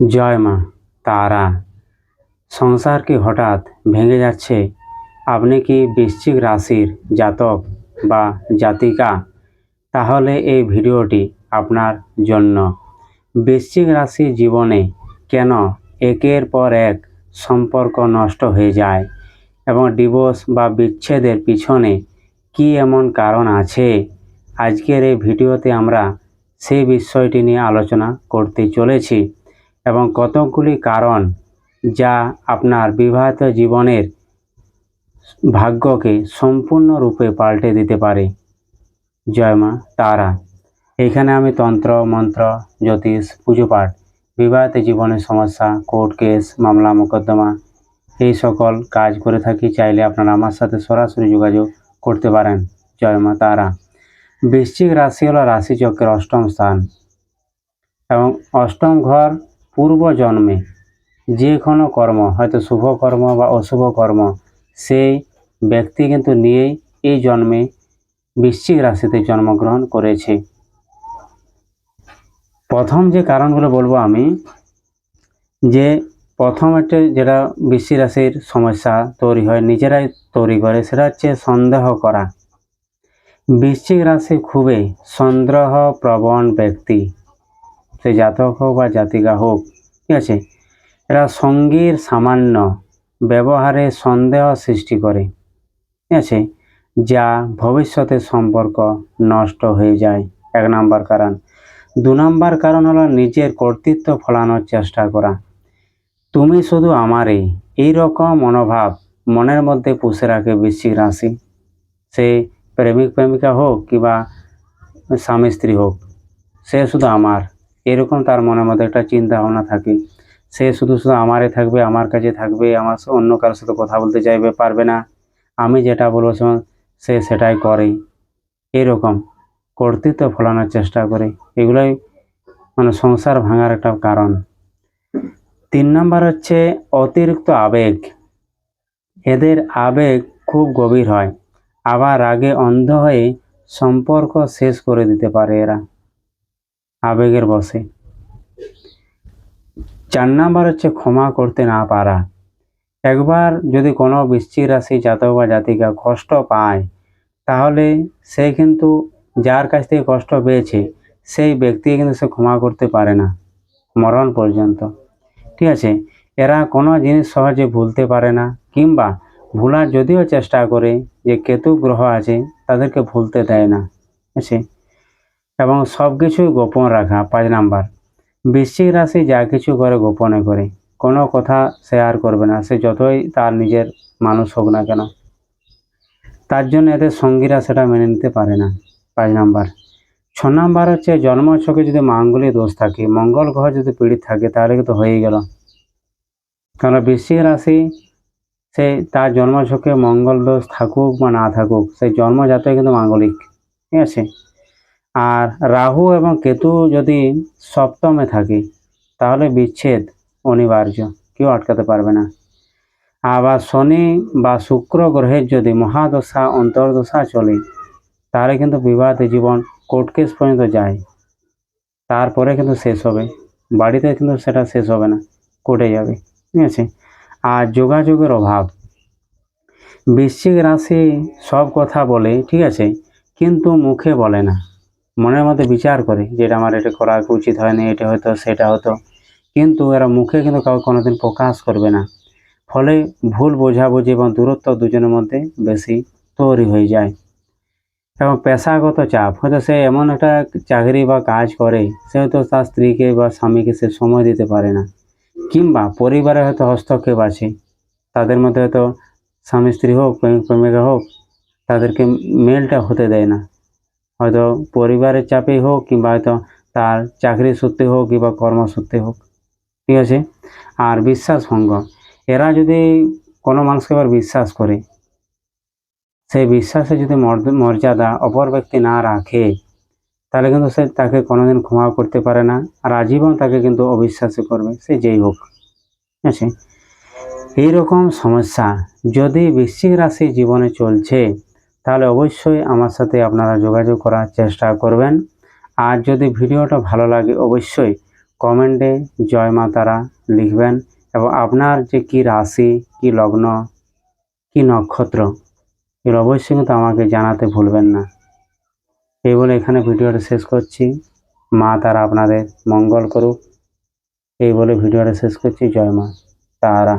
জয় মা, তারা। সংসার কি হঠাৎ ভেঙে যাচ্ছে। আপনি কি বৃশ্চিক রাশির জাতক বা জাতিকা? তাহলে এই ভিডিওটি আপনার জন্য। বৃশ্চিক রাশি জীবনে কেন একের পর এক সম্পর্ক নষ্ট হয়ে যায় এবং ডিভোর্স বা বিচ্ছেদের পিছনে কি এমন কারণ আছে? আজকের এই ভিডিওতে আমরা সেই বিষয়টি নিয়ে আলোচনা করতে চলেছি। এবং কতকগুলি কারণ যা আপনার বিবাহিত জীবনের ভাগ্যকে সম্পূর্ণরূপে পাল্টে দিতে পারে। জয় মা তারা। এখানে আমি তন্ত্র, মন্ত্র, জ্যোতিষ পুজো পাঠ বিবাহিত জীবনের সমস্যা, কোর্ট কেস, মামলা, মোকদ্দমা এই সকল কাজ করে থাকি। চাইলে আপনারা আমার সাথে সরাসরি যোগাযোগ করতে পারেন। জয় মা তারা। বৃশ্চিক রাশি হলো রাশিচক্রের অষ্টম স্থান এবং অষ্টম ঘর পূর্ব জন্মে যে কোনো কর্ম, হয়তো শুভ কর্ম বা অশুভ কর্ম, সেই ব্যক্তি কিন্তু নিয়েই এই জন্মে বৃশ্চিক রাশিতে জন্মগ্রহণ করেছে। প্রথম যে কারণগুলো বলব আমি, যে প্রথম একটা যেটা বৃশ্চিক রাশির সমস্যা তৈরি হয়, নিজেরাই তৈরি করে, সেটা হচ্ছে সন্দেহ করা। বৃশ্চিক রাশি খুবই সন্দেহ প্রবণ ব্যক্তি। সে জাতক হোক বা জাতিকা হোক, ঠিক আছে? এরা সঙ্গীর সামান্য ব্যবহারে সন্দেহ সৃষ্টি করে, ঠিক আছে? যা ভবিষ্যতে সম্পর্ক নষ্ট হয়ে যায়। এক নাম্বার কারণ। দু নাম্বার কারণ হলো নিজের কর্তৃত্ব ফলানোর চেষ্টা করা। তুমি শুধু আমারই এই রকম মনোভাব মনের মধ্যে পুষে রাখে বৃশ্চিক রাশি। সে প্রেমিক প্রেমিকা হোক কিংবা স্বামী স্ত্রী হোক, সে শুধু আমার। এরকম তার মনের মধ্যে একটা চিন্তা ভাবনা থাকে। সে শুধু শুধু আমারে থাকবে, আমার কাছে থাকবে, আমার অন্য কারোর সাথে কথা বলতে চাইবে, পারবে না। আমি যেটা বলব সে- সেটাই করে। এরকম কর্তৃত্ব ফলানোর চেষ্টা করে। এগুলোই মানে সংসার ভাঙার একটা কারণ। তিন নাম্বার হচ্ছে অতিরিক্ত আবেগ। এদের আবেগ খুব গভীর হয়। আবার রাগে অন্ধ হয়ে সম্পর্ক শেষ করে দিতে পারে এরা। আবেগের বসে চার নাম্বার হচ্ছে ক্ষমা করতে না পারা। একবার যদি কোনো বৃশ্চিক রাশি জাতক বা জাতিকা কষ্ট পায়, তাহলে সে কিন্তু যার কাছ থেকে কষ্ট পেয়েছে, সেই ব্যক্তি কিন্তু সে ক্ষমা করতে পারে না, মরণ পর্যন্ত। ঠিক আছে? এরা কোনো জিনিস সহজে ভুলতে পারে না, কিংবা ভুলার যদিও চেষ্টা করে, যে কেতু গ্রহ আছে, তাদেরকে ভুলতে দেয় না। ঠিক আছে? এবং সব কিছুই গোপন রাখা, পাঁচ নাম্বার। বৃশ্চিক রাশি যা কিছু করে গোপনে করে, কোনো কথা শেয়ার করবে না, সে যতই তার নিজের মানুষ হোক না কেন। তার জন্য এদের সঙ্গীরা সেটা মেনে নিতে পারে না, পাঁচ নাম্বার। ছ নাম্বার হচ্ছে জন্ম ছকে যদি মাঙ্গলিক দোষ থাকে, মঙ্গল গ্রহ যদি পীড়িত থাকে, তাহলে কিন্তু হয়েই গেল। কারণ বৃশ্চিক রাশি, সে তার জন্ম ছকে মঙ্গল দোষ থাকুক বা না থাকুক সেই জন্ম জন্মজাতই কিন্তু মাঙ্গলিক, ঠিক আছে? আর রাহু এবং কেতু যদি সপ্তমে থাকে, তাহলে বিচ্ছেদ অনিবার্য, কেউ আটকাতে পারবে না। আবার শনি বা শুক্র গ্রহের যদি মহাদশা, অন্তর্দশা চলে, তাহলে কিন্তু বিবাহিত জীবন কোর্ট কেস পর্যন্ত যায়। তারপরে কিন্তু শেষ হবে। বাড়িতে কিন্তু সেটা শেষ হবে না, কোর্টে যাবে, ঠিক আছে? আর যোগাযোগের অভাব। বৃশ্চিক রাশি সব কথা বলে, ঠিক আছে? কিন্তু মুখে বলে না। মনের মধ্যে বিচার করে যেটা আমার এটা করা উচিত হয়নি, এটা হয়তো সেটা হতো। কিন্তু এরা মুখে কিন্তু কাউ কোনোদিন প্রকাশ করবে না। ফলে ভুল বোঝাবুঝি এবং দূরত্ব দুজনের মধ্যে বেশি তৈরি হয়ে যায়। এবং পেশাগত চাপ, হয়তো সে এমন একটা চাকরি বা কাজ করে, সে হয়তো তার স্ত্রীকে বা স্বামীকে সে সময় দিতে পারে না। কিংবা পরিবারে হয়তো হস্তক্ষেপ আছে, তাদের মধ্যে হয়তো স্বামী স্ত্রী হোক প্রেমিকা হোক, তাদেরকে মেলটা হতে দেয় না। হয়তো পরিবারের চাপেই হোক কিংবা হয়তো তার চাকরি সূত্রে হোক কিংবা কর্মসূত্রে হোক। ঠিক আছে? আর বিশ্বাস ভঙ্গ। এরা যদি কোনো মানুষকে আবার বিশ্বাস করে, সেই বিশ্বাসে যদি মর্যাদা অপর ব্যক্তি না রাখে, তাহলে কিন্তু সে তাকে কোনোদিন ক্ষমা করতে পারে না আর আজীবন তাকে কিন্তু অবিশ্বাসী করবে, সে যেই হোক। ঠিক আছে? এইরকম সমস্যা যদি বৃশ্চিক রাশি জীবনে চলছে তাহলে অবশ্যই আমার সাথে আপনারা যোগাযোগ করার চেষ্টা করবেন। আর যদি ভিডিওটা ভালো লাগে, অবশ্যই কমেন্টে জয় মা তারা লিখবেন এবং আপনার যে কি রাশি, কি লগ্ন, কি নক্ষত্র, এর অবশ্যই কিন্তু আমাকে জানাতে ভুলবেন না। এই বলে এখানে ভিডিওটা শেষ করছি। মা তারা আপনাদের মঙ্গল করুক। এই বলে ভিডিওটা শেষ করছি। জয় মা তারা।